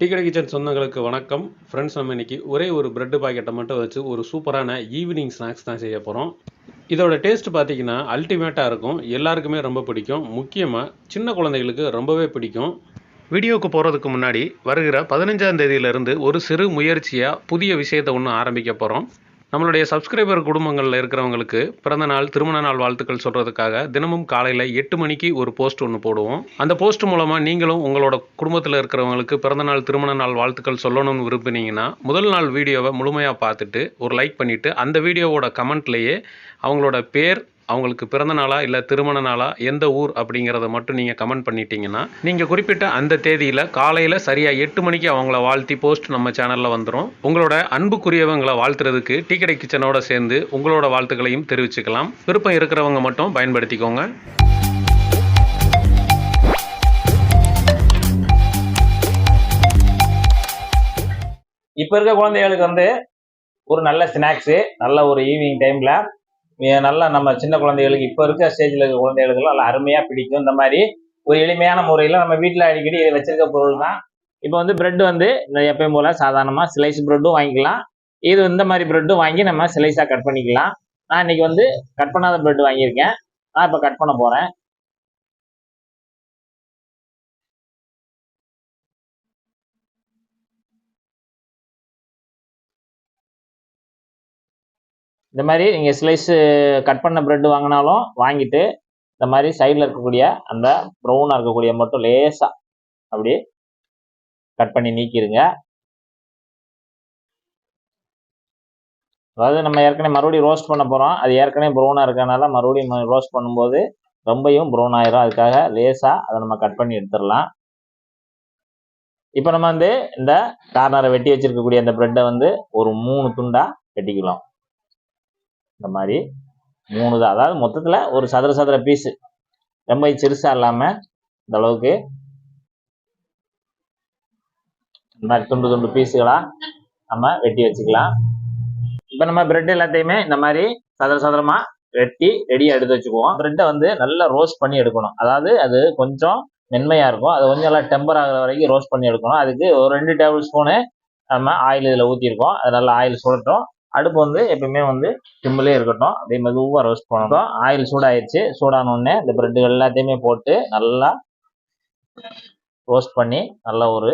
டீக்கடை கிச்சன் சொந்தங்களுக்கு வணக்கம். ஃப்ரெண்ட்ஸ் நம்ம இன்னைக்கு ஒரே ஒரு பிரெட் பாக்கெட்டை மட்டும் வச்சு ஒரு சூப்பரான ஈவினிங் ஸ்நாக்ஸ் தான் செய்ய போகிறோம் இதோட டேஸ்ட் பார்த்தீங்கன்னா அல்டிமேட்டாக இருக்கும். எல்லாருக்குமே ரொம்ப பிடிக்கும். முக்கியமாக சின்ன குழந்தைகளுக்கு ரொம்பவே பிடிக்கும். வீடியோவுக்கு போகிறதுக்கு முன்னாடி வருகிற பதினஞ்சாம் தேதியிலிருந்து ஒரு சிறு முயற்சியாக புதிய விஷயத்தை ஒன்று ஆரம்பிக்க போகிறோம் நம்மளுடைய சப்ஸ்கிரைபர் குடும்பங்களில் இருக்கிறவங்களுக்கு பிறந்த நாள் திருமண நாள் வாழ்த்துக்கள் சொல்கிறதுக்காக தினமும் காலையில் எட்டு மணிக்கு ஒரு போஸ்ட் ஒன்று போடுவோம். அந்த போஸ்ட் மூலமாக நீங்களும் உங்களோட குடும்பத்தில் இருக்கிறவங்களுக்கு பிறந்த நாள் திருமண நாள் வாழ்த்துக்கள் சொல்லணும்னு விரும்பினீங்கன்னா முதல் நாள் வீடியோவை முழுமையாக பார்த்துட்டு ஒரு லைக் பண்ணிவிட்டு அந்த வீடியோவோட கமெண்ட்லேயே அவங்களோட பேர் அவங்களுக்கு பிறந்த நாளா இல்லை திருமண நாளா எந்த ஊர் அப்படிங்கிறத மட்டும் நீங்கள் கமெண்ட் பண்ணிட்டீங்கன்னா நீங்கள் குறிப்பிட்ட அந்த தேதியில் காலையில் சரியாக எட்டு மணிக்கு அவங்கள வாழ்த்தி போஸ்ட் நம்ம சேனலில் வந்துடும் உங்களோட அன்புக்குரியவங்களை வாழ்த்துறதுக்கு டீக்கடை கிச்சனோட சேர்ந்து உங்களோட வாழ்த்துக்களையும் தெரிவிச்சுக்கலாம். விருப்பம் இருக்கிறவங்க மட்டும் பயன்படுத்திக்கோங்க. இப்போ இருக்க குழந்தைகளுக்கு வந்து ஒரு நல்ல ஸ்நாக்ஸு நல்ல ஒரு ஈவினிங் டைமில் நல்லா நம்ம சின்ன குழந்தைகளுக்கு இப்போ இருக்க ஸ்டேஜில் இருக்க குழந்தைகளுக்கெல்லாம் நல்லா அருமையாக பிடிக்கும். இந்த மாதிரி ஒரு எளிமையான முறையில் நம்ம வீட்டில் அடிக்கடி வச்சிருக்க பொருள் தான் இப்போ வந்து பிரெட் வந்து எப்பயும் போல் சாதாரணமாக ஸ்லைஸ் ப்ரெட்டும் வாங்கிக்கலாம். இது இந்த மாதிரி ப்ரெட்டும் வாங்கி நம்ம ஸ்லைஸாக கட் பண்ணிக்கலாம். நான் இன்னைக்கு வந்து கட் பண்ணாத ப்ரெட் வாங்கியிருக்கேன். நான் இப்போ கட் பண்ண போகிறேன் இந்த மாதிரி நீங்கள் ஸ்லைஸு கட் பண்ண ப்ரெட்டு வாங்கினாலும் வாங்கிட்டு இந்த மாதிரி சைடில் இருக்கக்கூடிய அந்த ப்ரௌனாக இருக்கக்கூடிய மட்டும் லேசாக அப்படி கட் பண்ணி நீக்கிடுங்க. அதாவது நம்ம ஏற்கனவே மறுபடியும் ரோஸ்ட் பண்ண போகிறோம் அது ஏற்கனவே ப்ரௌனாக இருக்கனால மறுபடியும் ரோஸ்ட் பண்ணும்போது ரொம்பையும் ப்ரௌன் ஆயிரும். அதுக்காக லேசாக அதை நம்ம கட் பண்ணி எடுத்துடலாம். இப்போ நம்ம வந்து இந்த கார்னரை வெட்டி வச்சிருக்கக்கூடிய அந்த ப்ரெட்டை வந்து ஒரு மூணு துண்டாக வெட்டிக்கலாம். இந்த மாதிரி மூணு தான். அதாவது மொத்தத்தில் ஒரு சதுர சதுர பீஸு ரொம்ப சிறுசாக இல்லாமல் இந்த அளவுக்கு இந்த மாதிரி துண்டு துண்டு பீஸுகளாக நம்ம வெட்டி வச்சுக்கலாம். இப்போ நம்ம பிரெட் எல்லாத்தையுமே இந்த மாதிரி சதுர சதுரமாக வெட்டி ரெடியாக எடுத்து வச்சுக்குவோம். பிரெட்டை வந்து நல்லா ரோஸ்ட் பண்ணி எடுக்கணும். அதாவது அது கொஞ்சம் மென்மையாக இருக்கும். அது கொஞ்சம் நல்லா டெம்பர் ஆகிற வரைக்கும் ரோஸ்ட் பண்ணி எடுக்கணும். அதுக்கு ஒரு ரெண்டு டேபிள் ஸ்பூனு நம்ம ஆயில் இதில் ஊற்றிருக்கோம் அது நல்லா ஆயில் சுடட்டும். அடுப்பு வந்து எப்பயுமே வந்து சிம்மிலே இருக்கட்டும். அதே மெதுவாக ரோஸ்ட் பண்ணட்டும் ஆயில் சூடாயிருச்சு. சூடான உடனே இந்த பிரெட்டுகள் எல்லாத்தையுமே போட்டு நல்லா ரோஸ்ட் பண்ணி நல்லா ஒரு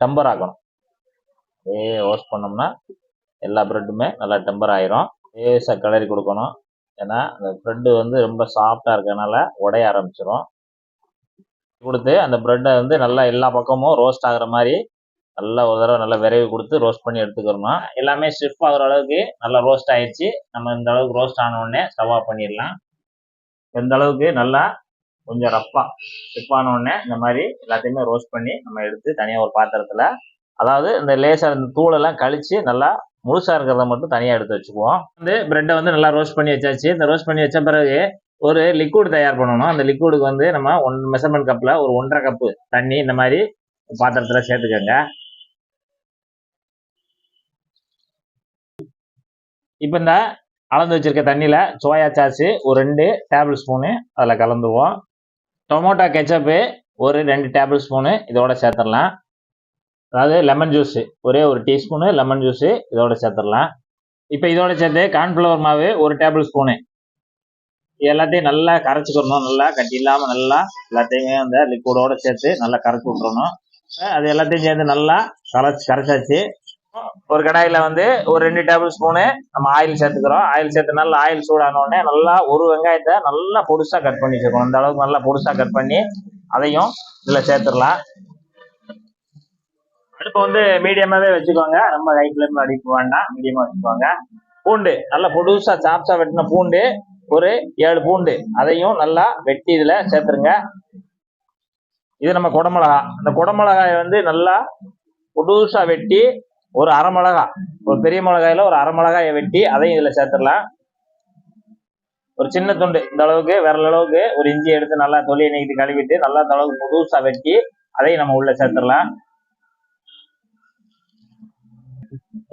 டெம்பர் ஆக்கணும். ஏ ரோஸ்ட் பண்ணோம்னா எல்லா ப்ரெட்டுமே நல்லா டெம்பர் ஆயிரும். லேசாக கிளறி கொடுக்கணும். ஏன்னா அந்த ப்ரெட்டு வந்து ரொம்ப சாஃப்டாக இருக்கிறதுனால உடைய ஆரம்பிச்சிடும் கொடுத்து அந்த ப்ரெட்டை வந்து நல்லா எல்லா பக்கமும் ரோஸ்ட் ஆகிற மாதிரி நல்லா ஒரு தடவை நல்லா விரைவு கொடுத்து ரோஸ்ட் பண்ணி எடுத்துக்கிறணும் எல்லாமே ஸ்டிஃப் ஆகிற அளவுக்கு நல்லா ரோஸ்ட் ஆயிடுச்சு நம்ம இந்த அளவுக்கு ரோஸ்ட் ஆன உடனே ஸ்டவ் பண்ணிடலாம். இந்த அளவுக்கு நல்லா கொஞ்சம் ரஃப்பாக ஸ்டிஃப் ஆன உடனே இந்த மாதிரி எல்லாத்தையுமே ரோஸ்ட் பண்ணி நம்ம எடுத்து தனியாக ஒரு பாத்திரத்தில் அதாவது இந்த லேசாக இந்த தூளெல்லாம் கழித்து நல்லா முழுசாக இருக்கிறத மட்டும் தனியாக எடுத்து வச்சுக்குவோம். வந்து பிரெட்டை வந்து நல்லா ரோஸ்ட் பண்ணி வச்சாச்சு. இந்த ரோஸ்ட் பண்ணி வச்ச பிறகு ஒரு லிக்விட் தயார் பண்ணணும். அந்த லிக்விடுக்கு வந்து நம்ம ஒன் மெஷர்மெண்ட் கப்பில் ஒரு ஒன்றரை கப்பு தண்ணி இந்த மாதிரி பாத்திரத்தில் சேர்த்துக்கோங்க. இப்போ இந்த அளந்து வச்சுருக்க தண்ணியில் சோயா சாஸு ஒரு ரெண்டு டேபிள் ஸ்பூனு அதில் கலந்துவோம் டொமோட்டோ கெச்சப்பு ஒரு ரெண்டு டேபிள் ஸ்பூனு இதோட சேர்த்துடலாம். அதாவது லெமன் ஜூஸு ஒரே ஒரு டீஸ்பூனு லெமன் ஜூஸு இதோட சேர்த்துடலாம். இப்போ இதோட சேர்த்து கார்ன்ஃப்ளவர் மாவு ஒரு டேபிள் ஸ்பூனு. இது எல்லாத்தையும் நல்லா கரைச்சிக்கிறணும் நல்லா கட்டி இல்லாமல் நல்லா எல்லாத்தையுமே அந்த லிக்விடோடு சேர்த்து நல்லா கரைச்சி விட்றணும் அது எல்லாத்தையும் சேர்ந்து நல்லா கரைச்சி கரைச்சாச்சு. ஒரு கடாயில வந்து ஒரு ரெண்டு டேபிள் ஸ்பூனு நம்ம ஆயில் சேர்த்துக்கிறோம். ஆயில் சேர்த்து நல்லா ஆயில் சூடான உடனே நல்லா ஒரு வெங்காயத்தை நல்லா பொடுசாக கட் பண்ணி வச்சுக்கணும் இந்த அளவுக்கு நல்லா பொடுசாக கட் பண்ணி அதையும் இதுல சேர்த்துடலாம். அடுப்பு வந்து மீடியமாவே வச்சுக்கோங்க. ரொம்ப ஹை ஃப்ளேமில் அடிக்க வேண்டாம். மீடியமா வச்சுக்கோங்க. பூண்டு நல்லா பொடுசா சாப்சா வெட்டின பூண்டு ஒரு ஏழு பூண்டு அதையும் நல்லா வெட்டி இதுல சேர்த்துருங்க. இது நம்ம குடமிளகா. அந்த குடமிளகாய் வந்து நல்லா பொடுசாக வெட்டி ஒரு அரை மிளகா. ஒரு பெரிய மிளகாயில ஒரு அரை மிளகாயை வெட்டி அதையும் இதில் சேர்த்துடலாம். ஒரு சின்ன துண்டு இந்த அளவுக்கு விரல் அளவுக்கு ஒரு இஞ்சி எடுத்து நல்லா தொலியை நீக்கிட்டு கழுவிட்டு நல்லா இந்த அளவுக்கு புதுசாக வெட்டி அதையும் நம்ம உள்ள சேர்த்துடலாம்.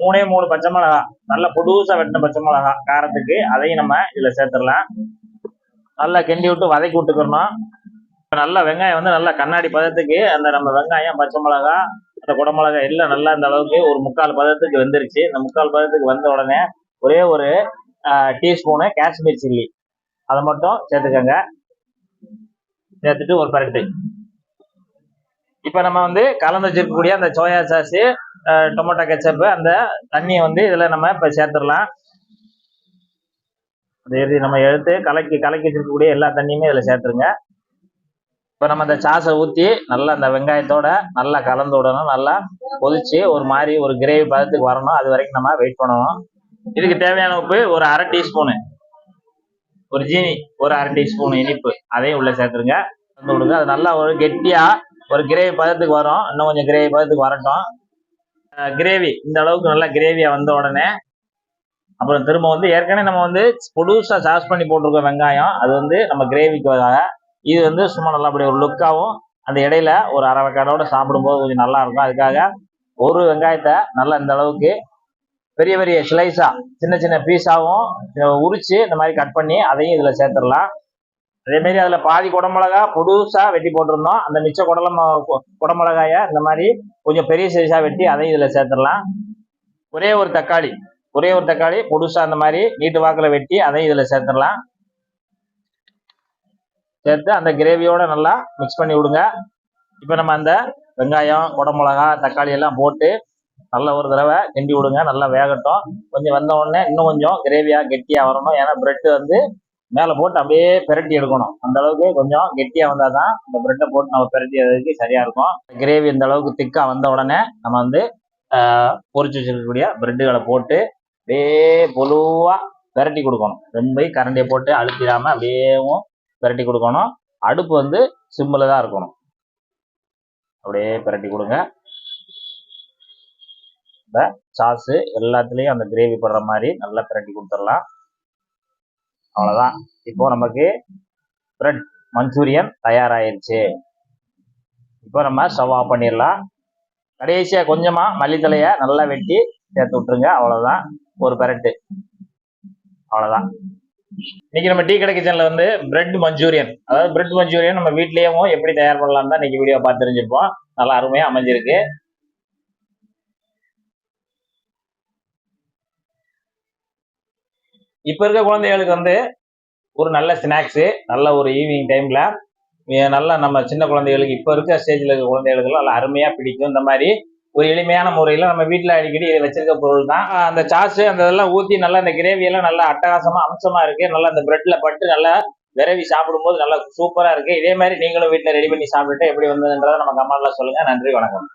மூணே மூணு பச்சை மிளகா. நல்ல புதுசா வெட்டின பச்சை மிளகா காரத்துக்கு அதையும் நம்ம இதுல சேர்த்துடலாம். நல்லா கிண்டி விட்டு வதக்கி விட்டுக்கிறணும் நல்லா வெங்காயம் வந்து நல்லா கண்ணாடி பதத்துக்கு அந்த நம்ம வெங்காயம் பச்சை மிளகா அந்த குடமிளகா எல்லாம் நல்லா இந்த அளவுக்கு ஒரு முக்கால் பதத்துக்கு வந்துருச்சு. இந்த முக்கால் பதத்துக்கு வந்த உடனே ஒரே ஒரு டீஸ்பூனு காஷ்மீர் சில்லி. அதை மட்டும் சேர்த்துக்கோங்க. சேர்த்துட்டு ஒரு பரட்டு. இப்போ நம்ம வந்து கலந்து வச்சிருக்கக்கூடிய அந்த சோயா சாஸு டொமேட்டோ கெச்சப்பு அந்த தண்ணியை வந்து இதில் நம்ம இப்போ சேர்த்துடலாம். அதை நம்ம எடுத்து கலக்கி கலக்கி வச்சிருக்கக்கூடிய எல்லா தண்ணியுமே இதில் சேர்த்துருங்க. இப்போ நம்ம அந்த சாஸை ஊற்றி நல்லா அந்த வெங்காயத்தோட நல்லா கலந்து விடணும். நல்லா கொதிச்சு ஒரு மாதிரி ஒரு கிரேவி பதத்துக்கு வரணும். அது வரைக்கும் நம்ம வெயிட் பண்ணணும். இதுக்கு தேவையான உப்பு ஒரு அரை டீஸ்பூனு ஒரு ஜீனி ஒரு அரை டீஸ்பூன் இனிப்பு. அதையும் உள்ளே சேர்த்துருங்க. வந்து விடுங்க. அது நல்லா ஒரு கெட்டியாக ஒரு கிரேவி பதத்துக்கு வரும். இன்னும் கொஞ்சம் கிரேவி பதத்துக்கு வரட்டும். கிரேவி இந்த அளவுக்கு நல்லா கிரேவியாக வந்த உடனே அப்புறம் திரும்ப வந்து ஏற்கனவே நம்ம வந்து புதுசாக சாஸ் பண்ணி போட்டிருக்கோம் வெங்காயம். அது வந்து நம்ம கிரேவிக்காக இது வந்து சும்மா நல்லா அப்படி ஒரு லுக்காகவும் அந்த இடையில ஒரு அரை வெக்காடோட சாப்பிடும்போது கொஞ்சம் நல்லா இருக்கும். அதுக்காக ஒரு வெங்காயத்தை நல்லா இந்த அளவுக்கு பெரிய பெரிய ஸ்லைஸா சின்ன சின்ன பீஸாகவும் உரிச்சு இந்த மாதிரி கட் பண்ணி அதையும் இதுல சேர்த்துடலாம். அதேமாரி அதில் அதுல பாதி குடமிளகா புதுசா வெட்டி போட்டிருந்தோம். அந்த மிச்ச குடலம் குடமிளகாய இந்த மாதிரி கொஞ்சம் பெரிய சைஸா வெட்டி அதையும் இதுல சேர்த்துடலாம். ஒரே ஒரு தக்காளி ஒரே ஒரு தக்காளி புதுசா அந்த மாதிரி நீட்டு வாக்கில் வெட்டி அதையும் இதுல சேர்த்துடலாம். சேர்த்து அந்த கிரேவியோட நல்லா மிக்ஸ் பண்ணி விடுங்க. இப்போ நம்ம அந்த வெங்காயம் குடமிளகா தக்காளி எல்லாம் போட்டு நல்ல ஒரு தடவை கிண்டி விடுங்க. நல்லா வேகட்டும். கொஞ்சம் வந்த உடனே இன்னும் கொஞ்சம் கிரேவியாக கெட்டியாக வரணும். ஏன்னா பிரெட்டு வந்து மேலே போட்டு அப்படியே பெரட்டி எடுக்கணும். அந்த அளவுக்கு கொஞ்சம் கெட்டியாக வந்தால் தான் இந்த பிரெட்டை போட்டு நம்ம பிரட்டி எடுக்கிறதுக்கு சரியாக இருக்கும். கிரேவி இந்த அளவுக்கு திக்காக வந்த உடனே நம்ம வந்து பொறிச்சு வச்சிருக்கக்கூடிய பிரெட்டுகளை போட்டு அப்படியே பொலுவாக பெரட்டி கொடுக்கணும். ரொம்ப கரண்டியை போட்டு அழுத்திடாமல் அப்படியேவும் பிரட்டி கொடுக்கணும். அடுப்பு வந்து சிம்மில் தான் இருக்கணும். அப்படியே பிரட்டி கொடுங்க. இந்த சாஸு எல்லாத்துலேயும் அந்த கிரேவி படுற மாதிரி நல்லா பிரட்டி கொடுத்துடலாம். அவ்வளோதான் இப்போ நமக்கு பிரெட் மஞ்சூரியன் தயாராயிருச்சு. இப்போ நம்ம ஸ்டவ் ஆஃப் பண்ணிடலாம். கடைசியாக கொஞ்சமாக மல்லித்தலையை நல்லா வெட்டி சேர்த்து விட்டுருங்க. அவ்வளோதான் ஒரு பெரட்டு. அவ்வளோதான் இன்னைக்கு நம்ம டீ கடை கிச்சனில் வந்து பிரெட் மஞ்சூரியன் அதாவது பிரெட் மஞ்சூரியன் நம்ம வீட்லயும் எப்படி தயார் பண்ணலாம் தான் இன்னைக்கு வீடியோ பார்த்து தெரிஞ்சிருப்போம். நல்லா அருமையாக அமைஞ்சிருக்கு. இப்போ இருக்க குழந்தைகளுக்கு வந்து ஒரு நல்ல ஸ்நாக்ஸு நல்ல ஒரு ஈவினிங் டைம்ல நல்லா நம்ம சின்ன குழந்தைகளுக்கு இப்போ இருக்க ஸ்டேஜில் இருக்க குழந்தைகளுக்கு நல்லா அருமையாக பிடிக்கும். இந்த மாதிரி ஒரு எளிமையான முறையில் நம்ம வீட்டில் அடிக்கடி வச்சிருக்க பொருள் தான் அந்த சாஸு அந்த இதெல்லாம் ஊற்றி நல்லா அந்த கிரேவி எல்லாம் நல்லா அட்டகாசமாக அம்சமாக இருக்கு. நல்லா அந்த பிரெட்ல பட்டு நல்லா விரவி சாப்பிடும்போது நல்லா சூப்பராக இருக்கு. இதே மாதிரி நீங்களும் வீட்டில் ரெடி பண்ணி சாப்பிட்டுட்டு எப்படி வந்ததுன்றதை நம்ம கமெண்ட்ல சொல்லுங்க. நன்றி வணக்கம்.